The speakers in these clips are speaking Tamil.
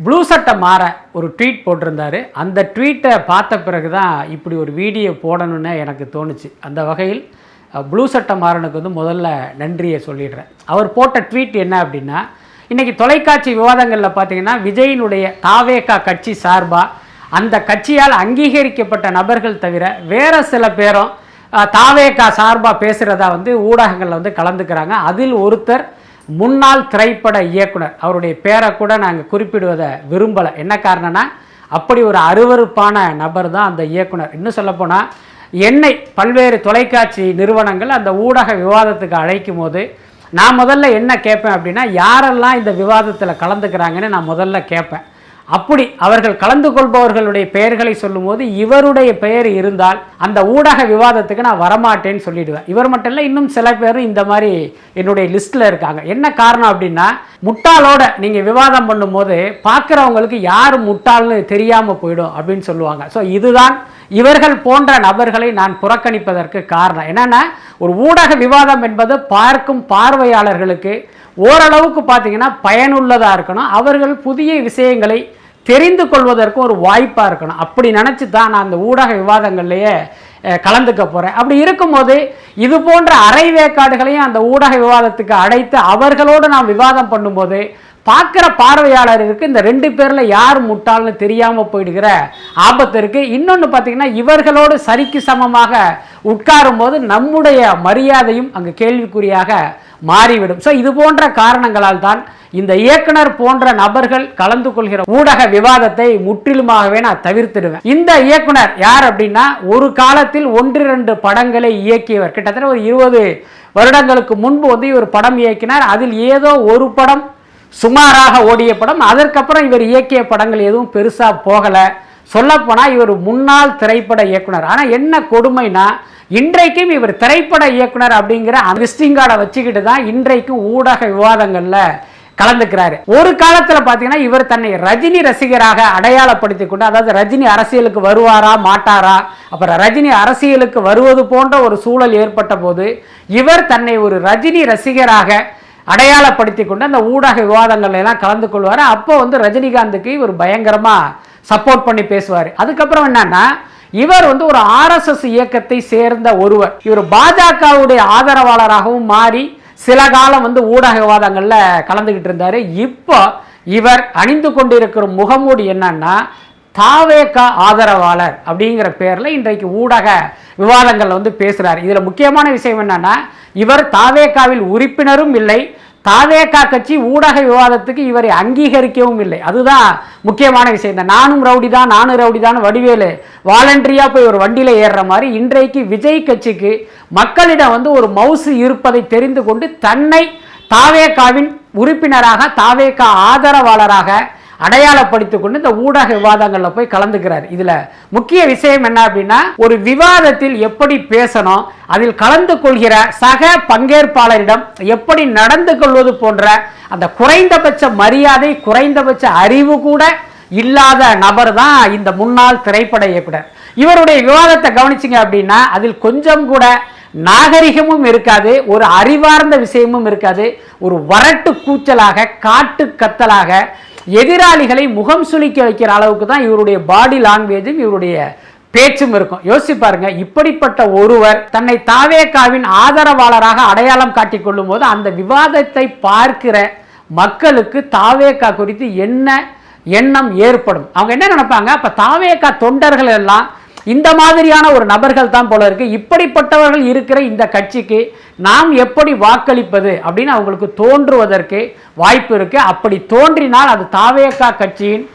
ப்ளூ சட்டை மாற ஒரு ட்வீட் போட்டிருந்தாரு. அந்த ட்வீட்டை பார்த்த பிறகு தான் இப்படி ஒரு வீடியோ போடணும்னு எனக்கு தோணுச்சு. அந்த வகையில் ப்ளூ சட்டை மாறனுக்கு வந்து முதல்ல நன்றியை சொல்லிடுறேன். அவர் போட்ட ட்வீட் என்ன அப்படின்னா இன்றைக்கி தொலைக்காட்சி விவாதங்களில் பார்த்தீங்கன்னா விஜயினுடைய தாவேகா கட்சி சார்பாக அந்த கட்சியால் அங்கீகரிக்கப்பட்ட நபர்கள் தவிர வேறு சில பேரும் அஹ், தாவேகா சார்பாக பேசுகிறதா வந்து ஊடகங்களில் வந்து கலந்துக்கிறாங்க. அதில் ஒருத்தர் முன்னாள் திரைப்பட இயக்குனர். அவருடைய பேரை கூட நாங்கள் குறிப்பிடுவதை விரும்பலை. என்ன காரணம்னா அப்படி ஒரு அருவருப்பான நபர் தான் அந்த இயக்குனர். இன்னும் சொல்லப்போனால் என்னை பல்வேறு தொலைக்காட்சி நிறுவனங்கள் அந்த ஊடக விவாதத்துக்கு அழைக்கும் போது நான் முதல்ல என்ன கேட்பேன் அப்படின்னா யாரெல்லாம் இந்த விவாதத்தில் கலந்துக்கிறாங்கன்னு நான் முதல்ல கேட்பேன். அப்படி அவர்கள் கலந்து கொள்பவர்களுடைய பெயர்களை சொல்லும்போது இவருடைய பெயர் இருந்தால் அந்த ஊடக விவாதத்துக்கு நான் வரமாட்டேன்னு சொல்லிடுவேன். இவர் மட்டும் இல்லை இன்னும் சில பேர் இந்த மாதிரி என்னுடைய லிஸ்ட்டில் இருக்காங்க. என்ன காரணம் அப்படின்னா முட்டாளோட நீங்கள் விவாதம் பண்ணும்போது பார்க்குறவங்களுக்கு யார் முட்டாள்னு தெரியாமல் போயிடும் அப்படின்னு சொல்லுவாங்க. ஸோ இதுதான் இவர்கள் போன்ற நபர்களை நான் புறக்கணிப்பதற்கு காரணம். என்னென்னா ஒரு ஊடக விவாதம் என்பது பார்க்கும் பார்வையாளர்களுக்கு ஓரளவுக்கு பார்த்தீங்கன்னா பயனுள்ளதாக இருக்கணும். அவர்கள் புதிய விஷயங்களை தெரிந்து கொள்வதற்கும் ஒரு வாய்ப்பாக இருக்கணும். அப்படி நினச்சி தான் நான் அந்த ஊடக விவாதங்கள்லேயே கலந்துக்க போகிறேன் அப்படி இருக்கும்போது இது போன்ற அரை வேக்காடுகளையும் அந்த ஊடக விவாதத்துக்கு அடைத்து அவர்களோடு நாம் விவாதம் பண்ணும்போது பார்க்குற பார்வையாளருக்கு இந்த ரெண்டு பேரில் யார் முட்டாள்னு தெரியாமல் போயிடுகிற ஆபத்து இருக்குது இன்னொன்று பார்த்தீங்கன்னா இவர்களோடு சரிக்கு சமமாக உட்காரும் போது நம்முடைய மரியாதையும் அங்கு கேள்விக்குறியாக மாறிவிடும். ஸோ இது போன்ற காரணங்களால் தான் இந்த இயக்குனர் போன்ற நபர்கள் கலந்து கொள்கிற ஊடக விவாதத்தை முற்றிலுமாகவே நான் தவிர்த்திடுவேன். இந்த இயக்குனர் யார் அப்படின்னா ஒரு காலத்தில் ஒன்றிரண்டு படங்களை இயக்கியவர். கிட்டத்தட்ட ஒரு இருபது வருடங்களுக்கு முன்பு வந்து இவர் படம் இயக்கினார். அதில் ஏதோ ஒரு படம் சுமாராக ஓடிய படம். அதற்கப்புறம் இவர் இயக்கிய படங்கள் எதுவும் பெருசாக போகலை. சொல்லப்போனால் இவர் முன்னாள் திரைப்பட இயக்குனர். ஆனால் என்ன கொடுமைனா இன்றைக்கும் இவர் திரைப்பட இயக்குனர் அப்படிங்கிற அந்த விஸ்டிங் கார்டை வச்சுக்கிட்டு தான் இன்றைக்கும் ஊடக விவாதங்களில் கலந்துக்கிறாரு. ஒரு காலத்தில் பார்த்தீங்கன்னா இவர் தன்னை ரஜினி ரசிகராக அடையாளப்படுத்தி கொண்டு அதாவது ரஜினி அரசியலுக்கு வருவாரா மாட்டாரா அப்புறம் ரஜினி அரசியலுக்கு வருவது போன்ற ஒரு சூழல் ஏற்பட்ட போது இவர் தன்னை ஒரு ரஜினி ரசிகராக அடையாளப்படுத்தி கொண்டு அந்த ஊடக விவாதங்கள்ல எல்லாம் கலந்து கொள்வார். அப்போ வந்து ரஜினிகாந்துக்கு இவர் பயங்கரமாக சப்போர்ட் பண்ணி பேசுவார். அதுக்கப்புறம் என்னன்னா இவர் வந்து ஒரு ஆர்எஸ்எஸ் இயக்கத்தை சேர்ந்த ஒருவர். இவர் பாஜகவுடைய ஆதரவாளராகவும் மாறி சில காலம் வந்து ஊடக விவாதங்களில் கலந்துக்கிட்டு இருந்தார். இப்போ இவர் அணிந்து கொண்டிருக்கிற முகமூடி என்னன்னா தாவேகா ஆதரவாளர் அப்படிங்கிற பேரில் இன்றைக்கு ஊடக விவாதங்கள் வந்து பேசுகிறார் இதில் முக்கியமான விஷயம் என்னன்னா இவர் தாவேக்காவில் உறுப்பினரும் இல்லை தாவேகா கட்சி ஊடக விவாதத்துக்கு இவரை அங்கீகரிக்கவும் இல்லை. அதுதான் முக்கியமான விஷயம். இந்த நானும் ரவுடி தான் நானும் ரவுடி தான் வடிவேலு வாலண்டரியாக போய் ஒரு வண்டியில் ஏறுற மாதிரி இன்றைக்கு விஜய் கட்சிக்கு மக்களிடம் வந்து ஒரு மவுசு இருப்பதை தெரிந்து கொண்டு தன்னை தாவேகாவின் உறுப்பினராக தாவேகா ஆதரவாளராக அடையாளப்படுத்திக் கொண்டு இந்த ஊடக விவாதங்களில் போய் கலந்துக்கிறார். இதுல முக்கிய விஷயம் என்ன அப்படின்னா ஒரு விவாதத்தில் எப்படி பேசணும் அதில் கலந்து கொள்கிற சக பங்கேற்பாளரிடம் எப்படி நடந்து கொள்வது போன்ற அந்த குறைந்தபட்ச மரியாதை குறைந்தபட்ச அறிவு கூட இல்லாத நபர் தான் இந்த முன்னாள் திரைப்பட இயக்குனர். இவருடைய விவாதத்தை கவனிச்சிங்க அப்படின்னா அதில் கொஞ்சம் கூட நாகரிகமும் இருக்காது ஒரு அறிவார்ந்த விஷயமும் இருக்காது ஒரு வரட்டு கூச்சலாக காட்டு கத்தலாக எதிராளிகளை முகம் சுளிக்க வைக்கிற அளவுக்கு தான் இவருடைய பாடி லாங்குவேஜும் இவருடைய பேச்சும் இருக்கும். யோசிச்சு பாருங்க இப்படிப்பட்ட ஒருவர் தன்னை தாவேக்காவின் ஆதரவாளராக அடையாளம் காட்டிக் கொள்ளும் போது அந்த விவாதத்தை பார்க்கிற மக்களுக்கு தாவேக்கா குறித்து என்ன எண்ணம் ஏற்படும்? அவங்க என்ன நினைப்பாங்க? அப்ப தாவேக்கா தொண்டர்கள் எல்லாம் இந்த மாதிரியான ஒரு நபர்கள் தான் போல இருக்கு. இப்படிப்பட்டவர்கள் இருக்கிற இந்த கட்சிக்கு நாம் எப்படி வாக்களிப்பது அப்படின்னு அவங்களுக்கு தோன்றுவதற்கு வாய்ப்பு இருக்கு. அப்படி தோன்றினால் அது தாவேக்கா கட்சியின்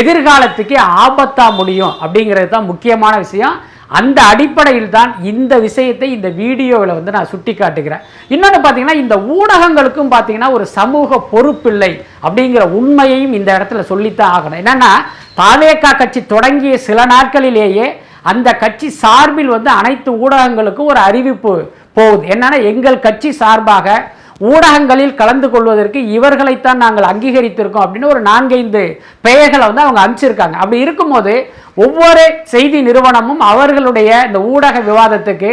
எதிர்காலத்துக்கு ஆபத்தா முடியும் அப்படிங்கிறது தான் முக்கியமான விஷயம். அந்த அடிப்படையில் தான் இந்த விஷயத்தை இந்த வீடியோவில் வந்து நான் சுட்டி காட்டுகிறேன் இன்னொன்று பார்த்தீங்கன்னா இந்த ஊடகங்களுக்கும் பார்த்தீங்கன்னா ஒரு சமூக பொறுப்பில்லை அப்படிங்கிற உண்மையையும் இந்த இடத்துல சொல்லித்தான் ஆகணும். என்னென்னா தாவேக்கா கட்சி தொடங்கிய சில நாட்களிலேயே அந்த கட்சி சார்பில் வந்து அனைத்து ஊடகங்களுக்கும் ஒரு அறிவிப்பு போகுது. என்னன்னா எங்கள் கட்சி சார்பாக ஊடகங்களில் கலந்து கொள்வதற்கு இவர்களைத்தான் நாங்கள் அங்கீகரித்திருக்கோம் அப்படின்னு ஒரு நான்கைந்து பெயர்களை வந்து அவங்க அனுப்பிச்சிருக்காங்க. அப்படி இருக்கும்போது ஒவ்வொரு செய்தி நிறுவனமும் அவர்களுடைய இந்த ஊடக விவாதத்துக்கு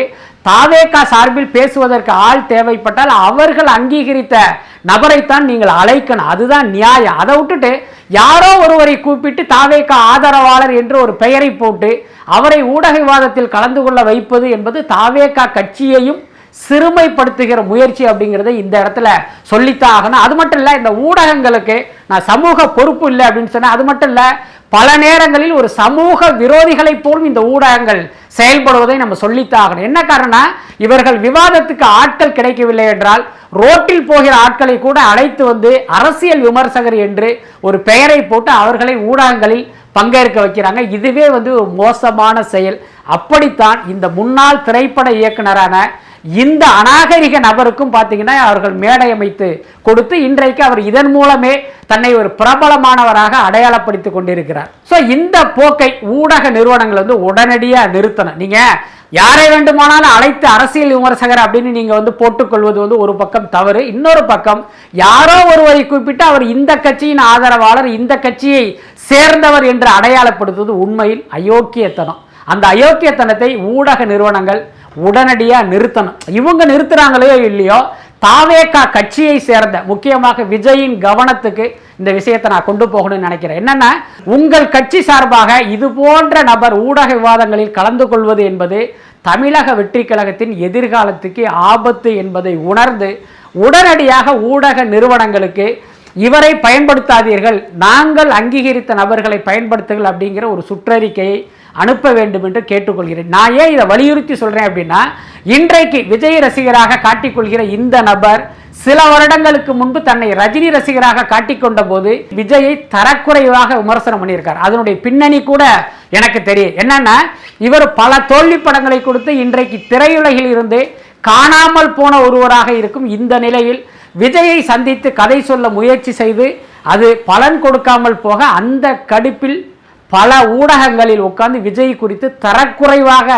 தாவேகா சார்பில் பேசுவதற்கு ஆள் தேவைப்பட்டால் அவர்கள் அங்கீகரித்த நபரைத்தான் நீங்கள் அழைக்கணும். அதுதான் நியாயம். அதை விட்டுட்டு யாரோ ஒருவரை கூப்பிட்டு தாவேகா ஆதரவாளர் என்று ஒரு பெயரை போட்டு அவரை ஊடக விவாதத்தில் கலந்து கொள்ள வைப்பது என்பது தாவேகா கட்சியையும் சிறுமைப்படுத்துகிற முயற்சி அப்படிங்கிறத இந்த இடத்துல சொல்லித்தான் ஆகணும். அது மட்டும் இல்லை இந்த ஊடகங்களுக்கு நான் சமூக பொறுப்பு இல்லை அப்படின்னு சொன்னேன் அது மட்டும் இல்லை பல நேரங்களில் ஒரு சமூக விரோதிகளைப் போலும் இந்த ஊடகங்கள் செயல்படுவதை நம்ம சொல்லித்தான் ஆகணும். என்ன காரணம் இவர்கள் விவாதத்துக்கு ஆட்கள் கிடைக்கவில்லை என்றால் ரோட்டில் போகிற ஆட்களை கூட அழைத்து வந்து அரசியல் விமர்சகர் என்று ஒரு பெயரை போட்டு அவர்களை ஊடகங்களில் பங்கேற்க வைக்கிறாங்க. இதுவே வந்து மோசமான செயல். அப்படித்தான் இந்த முன்னாள் திரைப்பட இயக்குனரான இந்த அநாகரிக நபருக்கும் பார்த்தீங்கன்னா அவர்கள் மேடை அமைத்து கொடுத்து இன்றைக்கு அவர் இதன் மூலமே தன்னை ஒரு பிரபலமானவராக அடையாளப்படுத்திக் கொண்டிருக்கிறார். ஸோ இந்த போக்கை ஊடக நிறுவனங்கள் வந்து உடனடியாக நிறுத்தணும். நீங்கள் யாரை வேண்டுமானாலும் அழைத்து அரசியல் விமர்சகர் அப்படின்னு நீங்கள் வந்து போட்டுக்கொள்வது வந்து ஒரு பக்கம் தவறு. இன்னொரு பக்கம் யாரோ ஒருவரை குறிப்பிட்டு அவர் இந்த கட்சியின் ஆதரவாளர் இந்த கட்சியை சேர்ந்தவர் என்று அடையாளப்படுத்துவது உண்மையில் அயோக்கியத்தனம். அந்த அயோக்கியத்தனத்தை ஊடக நிறுவனங்கள் உடனடியாக நிறுத்தணும். இவங்க நிறுத்துறாங்களோ இல்லையோ தாவேகா கட்சியை சேர்ந்த முக்கியமாக விஜயின் கவனத்துக்கு இந்த விஷயத்தை நான் கொண்டு போகணும்னு நினைக்கிறேன். என்னன்னா உங்கள் கட்சி சார்பாக இது போன்ற நபர் ஊடக விவாதங்களில் கலந்து கொள்வது என்பது தமிழக வெற்றி கழகத்தின் எதிர்காலத்துக்கு ஆபத்து என்பதை உணர்ந்து உடனடியாக ஊடக நிறுவனங்களுக்கு இவரை பயன்படுத்தாதீர்கள். நாங்கள் அங்கீகரித்த நபர்களை பயன்படுத்துங்கள் அப்படிங்கிற ஒரு சுற்றறிக்கையை அனுப்ப வேண்டும் என்று கேட்டுக்கொள்கிறேன். நான் ஏன் இதை வலியுறுத்தி சொல்கிறேன் அப்படின்னா இன்றைக்கு விஜய் ரசிகராக காட்டிக்கொள்கிற இந்த நபர் சில வருடங்களுக்கு முன்பு தன்னை ரஜினி ரசிகராக காட்டிக்கொண்ட போது விஜயை தரக்குறைவாக விமர்சனம் பண்ணியிருக்கார். அதனுடைய பின்னணி கூட எனக்கு தெரியும். என்னன்னா இவர் பல தோல்வி படங்களை கொடுத்து இன்றைக்கு திரையுலகில் இருந்து காணாமல் போன ஒருவராக இருக்கும் இந்த நிலையில் விஜயை சந்தித்து கதை சொல்ல முயற்சி செய்து அது பலன் கொடுக்காமல் போக அந்த கடுப்பில் பல ஊடகங்களில் உட்கார்ந்து விஜய் குறித்து தரக்குறைவாக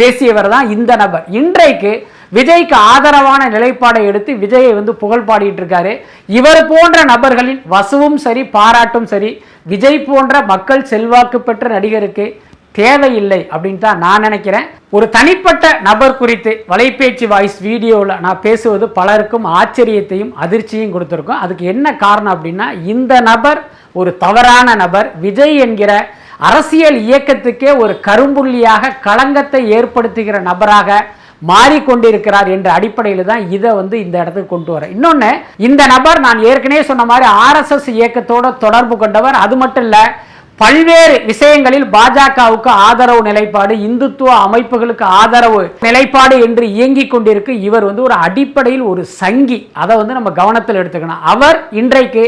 பேசியவர் தான் இந்த நபர். இன்றைக்கு விஜய்க்கு ஆதரவான நிலைப்பாடை எடுத்து விஜயை வந்து புகழ் பாடிட்டு இருக்காரு. இவர் போன்ற நபர்களின் வசுவும் சரி பாராட்டும் சரி விஜய் போன்ற மக்கள் செல்வாக்கு பெற்ற நடிகருக்கு தேவையில்லை அப்படின்னு தான் நான் நினைக்கிறேன். ஒரு தனிப்பட்ட நபர் குறித்து வலைபேச்சு வாய்ஸ் வீடியோவில் நான் பேசுவது பலருக்கும் ஆச்சரியத்தையும் அதிர்ச்சியும் கொடுத்துருக்கோம். அதுக்கு என்ன காரணம் அப்படின்னா இந்த நபர் ஒரு தவறான நபர். விஜய் என்கிற அரசியல் இயக்கத்துக்கே ஒரு கரும்புள்ளியாக களங்கத்தை ஏற்படுத்துகிற நபராக மாறிக்கொண்டிருக்கிறார் என்ற அடிப்படையில் தான் இதை வந்து இந்த இடத்துக்கு கொண்டு வரேன் இன்னொன்று இந்த நபர் நான் ஏற்கனவே சொன்ன மாதிரி ஆர்எஸ்எஸ் இயக்கத்தோட தொடர்பு கொண்டவர். அது மட்டும் இல்லை பல்வேறு விஷயங்களில் பாஜகவுக்கு ஆதரவு நிலைப்பாடு இந்துத்துவ அமைப்புகளுக்கு ஆதரவு நிலைப்பாடு என்று இயங்கிக் கொண்டிருக்கு. இவர் வந்து ஒரு அடிப்படையில் ஒரு சங்கி. அதை வந்து நம்ம கவனத்தில் எடுத்துக்கணும். அவர் இன்றைக்கு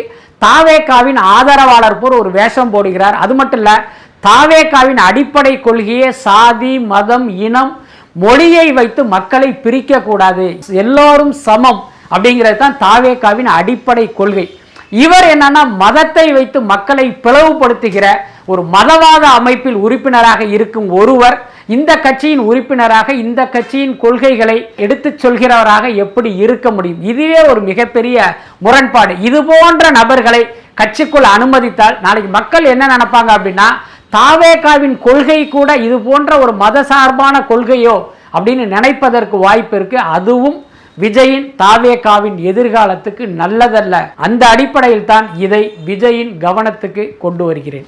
தாவேகாவின் ஆதரவாளர் போர் ஒரு வேஷம் போடுகிறார். அது மட்டும் இல்ல தாவேகாவின் அடிப்படை கொள்கையே சாதி மதம் இனம் மொழியை வைத்து மக்களை பிரிக்க கூடாது எல்லோரும் சமம் அப்படிங்கிறது தான் தாவேகாவின் அடிப்படை கொள்கை. இவர் என்னன்னா மதத்தை வைத்து மக்களை பிளவுபடுத்துகிற ஒரு மதவாத அமைப்பில் உறுப்பினராக இருக்கும் ஒருவர். இந்த கட்சியின் உறுப்பினராக இந்த கட்சியின் கொள்கைகளை எடுத்துச் சொல்கிறவராக எப்படி இருக்க முடியும்? இதுவே ஒரு மிகப்பெரிய முரண்பாடு. இது போன்ற நபர்களை கட்சிக்குள் அனுமதித்தால் நாளைக்கு மக்கள் என்ன நினைப்பாங்க அப்படின்னா தாவேகாவின் கொள்கை கூட இது போன்ற ஒரு மத சார்பான கொள்கையோ அப்படின்னு நினைப்பதற்கு வாய்ப்பு இருக்கு. அதுவும் விஜயின் தாவேகாவின் எதிர்காலத்துக்கு நல்லதல்ல. அந்த அடிப்படையில் தான் இதை விஜயின் கவனத்துக்கு கொண்டு வருகிறேன்.